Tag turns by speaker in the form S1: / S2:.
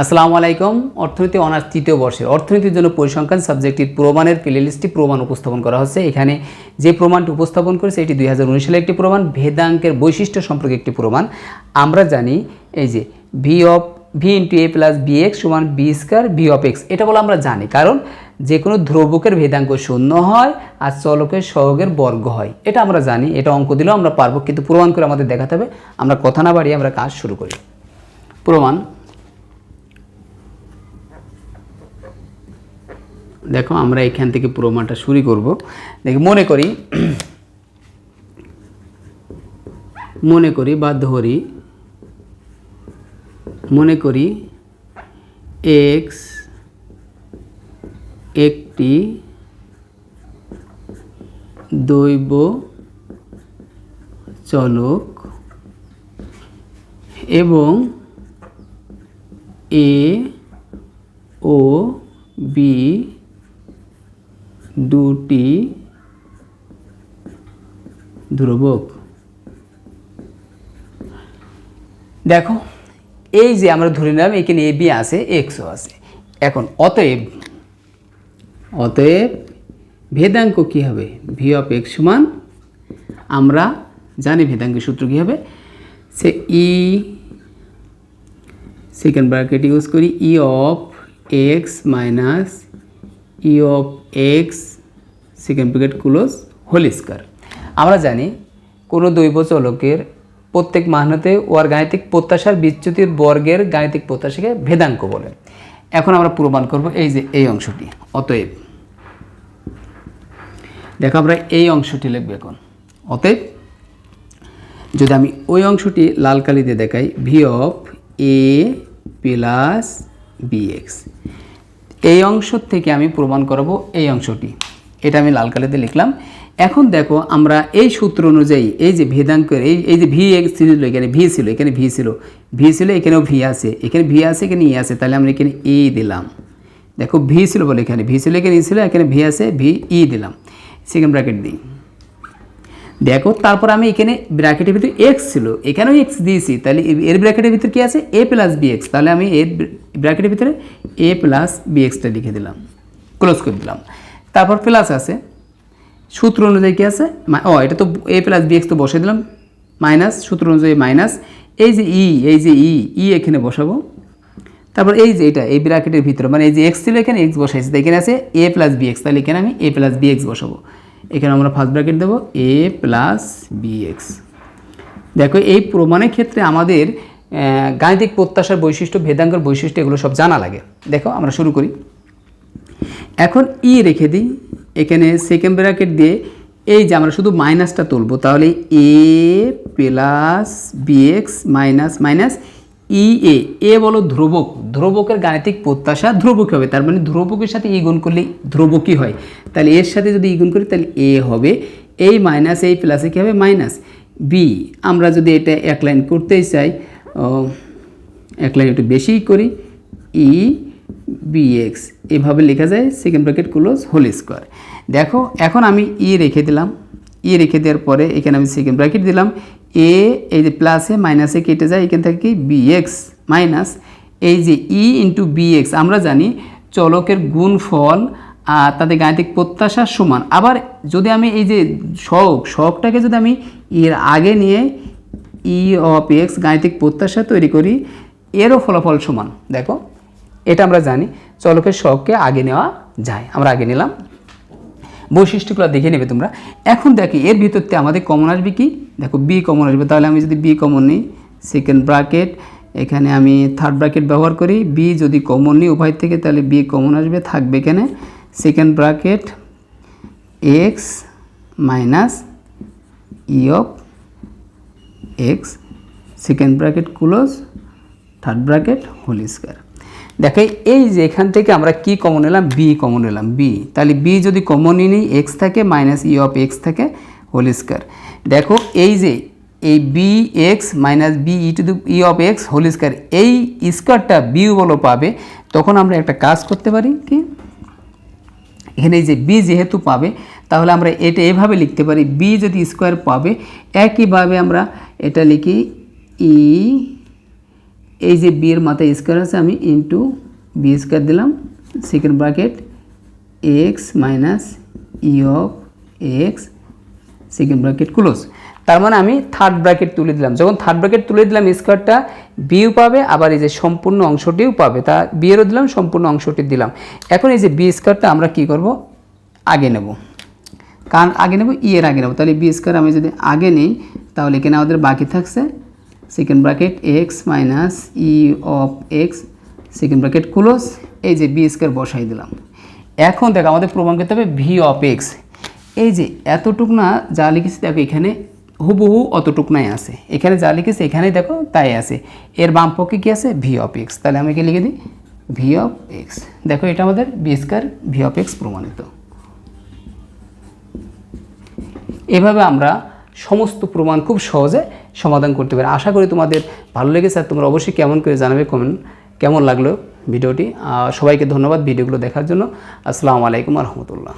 S1: আসসালামু আলাইকুম। অর্থনীতি অনার্স তৃতীয় বর্ষের অর্থনীতির জন্য পরিসংখ্যান সাবজেক্টটির প্রমাণের প্লেলিস্টটি প্রমাণ উপস্থাপন করা হচ্ছে। এখানে যে প্রমাণটি উপস্থাপন করেছে, এটি দুই হাজার উনিশ সালে একটি প্রমাণ, ভেদাঙ্কের বৈশিষ্ট্য সম্পর্কে একটি প্রমাণ। আমরা জানি এই যে V of V into A plus B X সমান B square V of X এটা বলে আমরা জানি, কারণ যে কোনো ধ্রুবকের ভেদাঙ্ক শূন্য হয় আর চলকের সহগের বর্গ হয়। এটা আমরা জানি, এটা অঙ্ক দিলেও আমরা পারব, কিন্তু প্রমাণ করে আমাদের দেখাতে হবে। আমরা কথা না বাড়িয়ে আমরা কাজ শুরু করি। প্রমাণ দেখো, আমরা এখান থেকে প্রমাণটা শুরু করব। দেখি, মনে করি মনে করি বা ধরি, মনে করি এক্স একটি দৈব চলক এবং এ ও বি দুটি ধ্রুবক। দেখো, এই যে আমরা ধরে নিলাম, এখানে এ, বি আছে এক্সও আছে। এখন অতএব অতএব ভেদাঙ্ক কী হবে? ভি অফ এক্স সমান, আমরা জানি ভেদাঙ্কের সূত্র কী হবে? সে ই সেকেন্ড ব্র্যাকেট ইউজ করি E of X minus E of X second bracket close whole square আমরা জানি, কোনো দৈব চলকের প্রত্যেক মানতে ওর গাণিতিক প্রত্যাশার বিচ্যুতির বর্গের গাণিতিক প্রত্যাশাকে ভেদাঙ্ক বলে। এখন আমরা প্রমাণ করব এই যে এই অংশটি। অতএব, দেখো আমরা এই অংশটি লিখব এখন। অতএব, যদি আমি ওই অংশটি লাল কালি দিয়ে দেখাই V of A plus B X এই অংশ থেকে আমি প্রমাণ করাবো এই অংশটি। এটা আমি লাল কালিতে লিখলাম। এখন দেখো, আমরা এই সূত্র অনুযায়ী এই যে ভেদাঙ্কের, এই এই যে ভি ছিল, এখানে ভি ছিল, এখানে ভি ছিল ভি ছিল, এখানেও ভি আছে, এখানে ভি আছে, এখানে ই আছে, তাহলে আমরা এখানে ই দিলাম। দেখো, ভি ছিল বলে এখানে, ভি ছিল, এখানে ই ছিল, এখানে ভি আছে, ভি ই দিলাম। সেকেন্ড ব্র্যাকেট দিই। দেখো, তারপর আমি এখানে ব্র্যাকেটের ভিতরে এক্স ছিল। এখানেও এক্স দিয়েছি। তাহলে এর ব্র্যাকেটের ভিতরে কী আছে? এ প্লাস বি এক্স তাহলে আমি এর ব্র্যাকেটের ভিতরে এ প্লাস বি এক্সটা লিখে দিলাম। ক্লোজ করে দিলাম। তারপর প্লাস আছে। সূত্র অনুযায়ী কী আছে? ও, এটা তো এ প্লাস বি এক্স তো বসে দিলাম। মাইনাস সূত্র অনুযায়ী মাইনাস এই যে ই এই যে ই ই এখানে বসাবো। তারপর এই যে এটা, এই ব্র্যাকেটের ভিতরে মানে এই যে এক্স ছিল এখানে এক্স বসাইছে। এখানে আছে এ প্লাস বি এক্স তাহলে এখানে আমি এ প্লাস বি এক্স বসাবো। এখানে আমরা ফার্স্ট ব্র্যাকেট দেবো এ প্লাস বি এক্স দেখো, এই প্রমাণের ক্ষেত্রে আমাদের গাণিতিক প্রত্যাশার বৈশিষ্ট্য, ভেদাঙ্গের বৈশিষ্ট্য, এগুলো সব জানা লাগে। দেখো, আমরা শুরু করি। এখন ই রেখে দিই। এখানে সেকেন্ড ব্র্যাকেট দিয়ে, এই যে আমরা শুধু মাইনাসটা তুলবো, তাহলে A plus B X minus minus E, A. A বলো ধ্রুবক। ধ্রুবকের গাণিতিক প্রত্যাশা ধ্রুবক হবে। তার মানে ধ্রুবকের সাথে ই গুণ করলে ধ্রুবকই হয়। তাহলে এর সাথে যদি ই গুণ করি, তাহলে এ হবে। এই মাইনাস এই প্লাসে কী হবে? মাইনাস। বি, আমরা যদি এটা এক লাইন করতেই চাই এক লাইন একটু বেশিই করি, ই বিএক্স এভাবে লেখা যায় second bracket close whole square দেখো, এখন আমি ই রেখে দিলাম। ই রেখে দেওয়ার পরে এখানে আমি সেকেন্ড ব্র্যাকেট দিলাম। এ এই যে প্লাসে মাইনাসে কেটে যায়, এখান থেকে কি? বিএক্স মাইনাস এই যে ই ইন্টু বিএক্স আমরা জানি চলকের গুণফল, আর তাদের গাণিতিক প্রত্যাশা সমান। আবার যদি আমি এই যে শখ শখটাকে যদি আমি এর আগে নিয়ে ই অফ এক্স গাণিতিক প্রত্যাশা তৈরি করি, এরও ফলাফল সমান। দেখো, এটা আমরা জানি চলকের শখকে আগে নেওয়া যায়। আমরা আগে নিলাম। বৈশিষ্ট্যগুলো দেখে নেবে তোমরা। এখন দেখি, এর ভিতরতে আমাদের কমন আসবে কি? দেখো বি কমন আসবে, তাহলে আমি যদি বি কমন নিই সেকেন্ড ব্র্যাকেট এখানে আমি থার্ড ব্র্যাকেট ব্যবহার করি বি যদি কমন নিই উভয় থেকে, তাহলে বি কমন আসবে, থাকবে এখানে। Second bracket X minus E of X second bracket close third bracket whole square দেখো, এই যে এখান থেকে আমরা কি কমন এলাম বি কমন এলাম বি তাহলে বি যদি কমনই নিই এক্স থাকে মাইনাস ই অফ এক্স থাকে হোল স্কোয়ার দেখো, এই যে, এই B X minus B E two E of X whole square এই স্কোয়ারটা বি বলো পাবে, তখন আমরা একটা কাজ করতে পারি, কি? এখানে যে বি যেহেতু পাবে, তাহলে আমরা এটা এভাবে লিখতে পারি বি যদি স্কোয়ার পাবে, একইভাবে আমরা এটা লিখি ই এই যে বি এর মাথায় স্কোয়ার আছে, আমি ইন্টু বি স্কোয়ার দিলাম second bracket X minus E of X second bracket close. তার মানে আমি থার্ড ব্র্যাকেট তুলে দিলাম। যখন থার্ড ব্র্যাকেট তুলে দিলাম স্কোয়ারটা বিও পাবে, আবার এই যে সম্পূর্ণ অংশটিও পাবে, তা বিয়েরও দিলাম, সম্পূর্ণ অংশটি দিলাম। এখন এই যে বি স্কোয়ারটা আমরা কি করব? আগে নেব। কারণ আগে নেব ই এর আগে নেব। তাহলে বি স্কোয়ার আমি যদি আগে নিই, তাহলে এখানে আমাদের বাকি থাকছে second bracket X minus E of X second bracket close এই যে বি স্কোয়ার বসাই দিলাম। এখন দেখো, আমাদের প্রমাণ করতে হবে ভি অফ এক্স এই যে এতটুক না যা লিখেছি দেখো এখানে হুবহু অতটুক নাই আছে। এখানে যা লিখেছি এখানেই দেখো তাই আছে। এর বাম পক্ষে কি আছে? ভি অফ এক্স তাহলে আমি কি লিখে দিই? ভি অফ এক্স দেখো এটা আমাদের B square V of X প্রমাণিত। এভাবে আমরা সমস্ত প্রমাণ খুব সহজে সমাধান করতে পারি। আশা করি তোমাদের ভালো লেগেছে। আর তোমরা অবশ্যই কেমন করে জানাবে কমেন্ট কেমন লাগল ভিডিওটি? সবাইকে ধন্যবাদ ভিডিওগুলো দেখার জন্য। আসসালামু আলাইকুম রহমতুল্লাহ।